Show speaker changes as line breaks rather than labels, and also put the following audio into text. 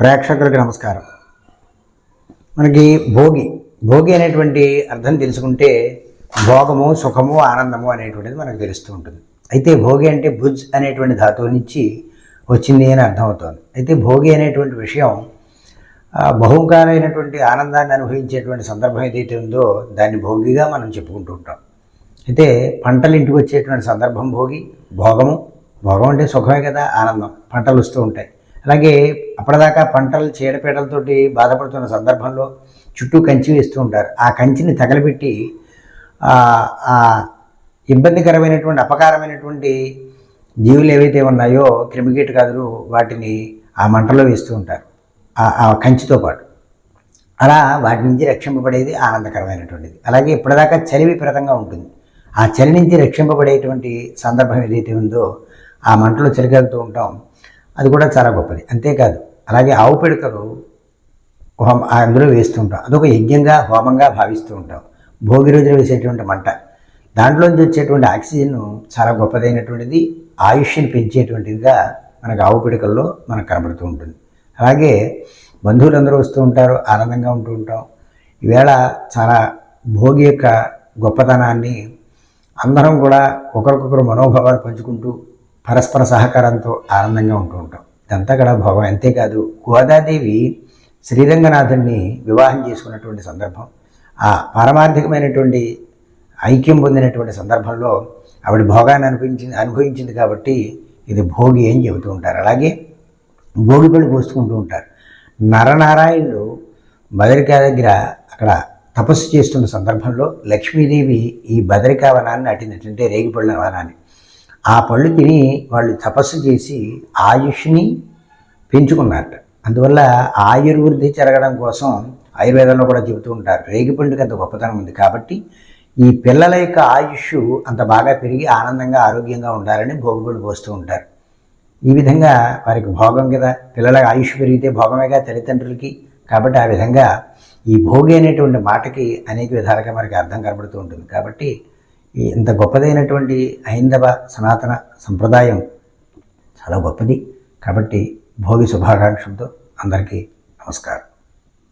ప్రేక్షకులకి నమస్కారం. మనకి భోగి భోగి అనేటువంటి అర్థం తెలుసుకుంటే భోగము సుఖము ఆనందము అనేటువంటిది మనకు తెలుస్తూ ఉంటుంది. అయితే భోగి అంటే భుజ్ అనేటువంటి ధాతువు నుంచి వచ్చింది అని అర్థమవుతోంది. అయితే భోగి అనేటువంటి విషయం బహుకాలైనటువంటి ఆనందాన్ని అనుభవించేటువంటి సందర్భం ఏదైతే ఉందో దాన్ని భోగిగా మనం చెప్పుకుంటూ ఉంటాం. అయితే పంటలు ఇంటికి వచ్చేటువంటి సందర్భం భోగి భోగము. భోగం అంటే సుఖమే కదా ఆనందం. పంటలు వస్తూ ఉంటాయి. అలాగే అప్పటిదాకా పంటలు చీడపీడలతోటి బాధపడుతున్న సందర్భంలో చుట్టూ కంచి వేస్తూ ఉంటారు. ఆ కంచిని తగలబెట్టి ఆ ఇబ్బందికరమైనటువంటి అపకారమైనటువంటి జీవులు ఏవైతే ఉన్నాయో క్రిమికీటకాదులు వాటిని ఆ మంటలో వేస్తూ ఉంటారు. ఆ- ఆ కంచితో పాటు. అలా వాటి నుంచి రక్షింపబడేది ఆనందకరమైనటువంటిది. అలాగే ఇప్పటిదాకా చలి విపరీతంగా ఉంటుంది. ఆ చలి నుంచి రక్షింపబడేటువంటి సందర్భం ఏదైతే ఉందో ఆ మంటలో చలికలుతూ ఉంటాం. అది కూడా చాలా గొప్పది. అంతేకాదు అలాగే ఆవు పిడకలు హోమ అందులో వేస్తూ ఉంటాం అదొక యజ్ఞంగా హోమంగా భావిస్తూ ఉంటాం. భోగి రోజున వేసేటువంటి మంట. దాంట్లోంచి వచ్చేటువంటి ఆక్సిజన్ చాలా గొప్పదైనటువంటిది. ఆయుష్ని పెంచేటువంటిదిగా మనకు ఆవు పిడకల్లో మనకు కనబడుతూ ఉంటుంది. అలాగే బంధువులందరూ వస్తూ ఉంటారు ఆనందంగా ఉంటూ ఉంటాం. ఈవేళ చాలా భోగి యొక్క గొప్పతనాన్ని అందరం కూడా ఒకరికొకరు మనోభావాలు పంచుకుంటూ పరస్పర సహకారంతో ఆనందంగా ఉంటూ ఉంటాం. ఇదంతా కూడా భోగం. అంతేకాదు గోదాదేవి శ్రీరంగనాథుడిని వివాహం చేసుకున్నటువంటి సందర్భం ఆ పారమార్థికమైనటువంటి ఐక్యం పొందినటువంటి సందర్భంలో ఆవిడ భోగాన్ని అనుభవించింది అనుభవించింది కాబట్టి ఇది భోగి అని చెబుతూ ఉంటారు. అలాగే భోగి పళ్ళు పోసుకుంటూ ఉంటారు. నరనారాయణుడు బదరికా దగ్గర అక్కడ తపస్సు చేస్తున్న సందర్భంలో లక్ష్మీదేవి ఈ బదరికా వనాన్ని అటిందంటే రేగిపళ్ళ వనాన్ని. ఆ పళ్ళు తిని వాళ్ళు తపస్సు చేసి ఆయుష్ని పెంచుకున్నారట. అందువల్ల ఆయుర్వృద్ధి జరగడం కోసం ఆయుర్వేదంలో కూడా చెబుతూ ఉంటారు రేగిపండుకి అంత గొప్పతనం ఉంది కాబట్టి ఈ పిల్లల యొక్క ఆయుష్ అంత బాగా పెరిగి ఆనందంగా ఆరోగ్యంగా ఉండాలని భోగుబడి పోస్తూ ఉంటారు. ఈ విధంగా వారికి భోగం కదా పిల్లల ఆయుష్ పెరిగితే భోగమేగా తల్లిదండ్రులకి. కాబట్టి ఆ విధంగా ఈ భోగి అనేటువంటి మాటకి అనేక విధాలుగా మనకి అర్థం కనబడుతూ ఉంటుంది. కాబట్టి ఈ ఇంత గొప్పదైనటువంటి హైందవ సనాతన సంప్రదాయం చాలా గొప్పది. కాబట్టి భోగి శుభాకాంక్షలతో అందరికీ నమస్కారం.